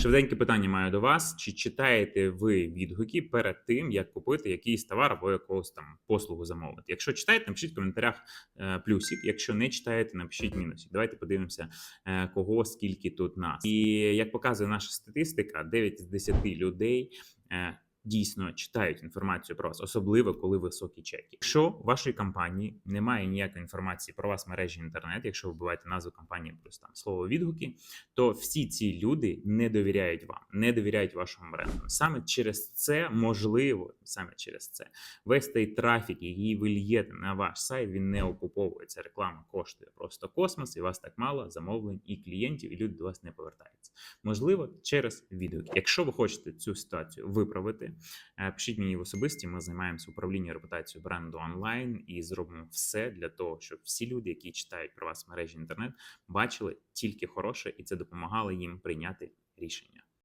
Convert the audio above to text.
Швиденьке питання маю до вас: чи читаєте ви відгуки перед тим, як купити якийсь товар або якогось там послугу замовити? Якщо читаєте, напишіть в коментарях е, плюсик. Якщо не читаєте, напишіть мінусик. Давайте подивимося, е, кого скільки тут нас. І як показує наша статистика, 9 з 10 людей. Дійсно читають інформацію про вас, особливо коли високі чеки. Якщо в вашій компанії немає ніякої інформації про вас в мережі інтернет, якщо ви вбиваєте назву компанії плюс там слово відгуки, то всі ці люди не довіряють вам, не довіряють вашому бренду. Саме через це можливо, саме через це весь той трафік, який ви льєте на ваш сайт, він не окуповується. Реклама коштує просто космос, і вас так мало замовлень і клієнтів, і люди до вас не повертаються. Можливо, через відгуки. Якщо ви хочете цю ситуацію виправити, пишіть мені в особисті. Ми займаємося управлінням репутацією бренду онлайн і зробимо все для того, щоб всі люди, які читають про вас в мережі інтернет, бачили тільки хороше, і це допомагало їм прийняти рішення.